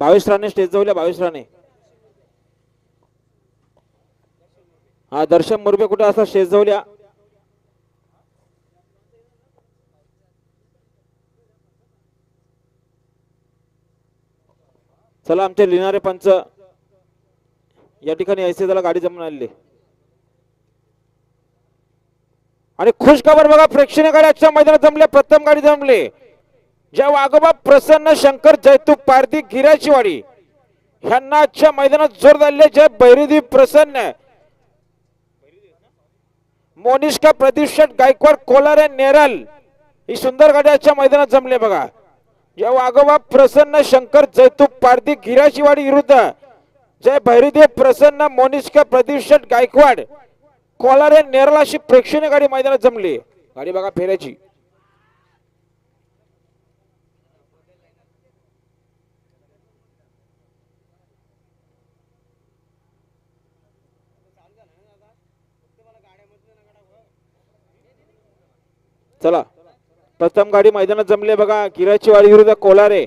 बावीस राणे स्टेज जाऊया बावीस राणे. हा दर्शन मुरबे कुठे असतात स्टेज जाऊया चला आमचे लिहिणारे पंच. या ठिकाणी ऐसे त्याला गाडी जमून आलेली आणि खुश खबर बघा प्रेक्षणीय गाडी आजच्या मैदानात जमले प्रथम गाडी जमले ज्या वाघोबा प्रसन्न शंकर जैतूक पारधी गिराचीवाडी ह्यांना आजच्या मैदानात जोर झाले जय बैरुदी प्रसन्न. मोनिष्का प्रदीप गायकवाड कोलारे नेरल ही सुंदर गाड्याच्या मैदानात जमले बघा. जय वाघोबा प्रसन्न शंकर जैतूक पारधी गिराचीवाडी विरुद्ध जय भैरुदेव प्रसन्न मोनिष्का प्रदीप गायकवाड कोलारे नेरल अशी प्रेक्षणीय गाडी मैदानात जमली गाडी बघा फेऱ्याची. चला. प्रथम गाडी मैदानात जमले बघा. किराची वाडी विरुद्ध कोलारे.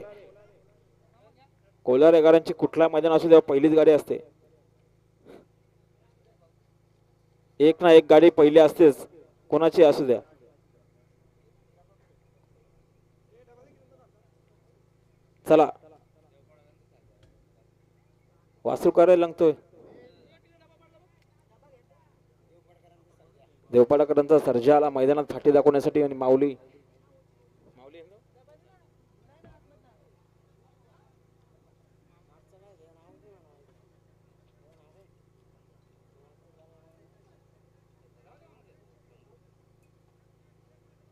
कोलारेकरांची कुठला मैदान असू द्या पहिलीच गाडी असते. एक ना एक गाडी पहिली असतेच. कोणाची असू द्या. चला. वासुकारे लंगतोय. देवपाडाकरांचा सर्जाला मैदानात फाटी दाखवण्यासाठी आणि माऊली माऊली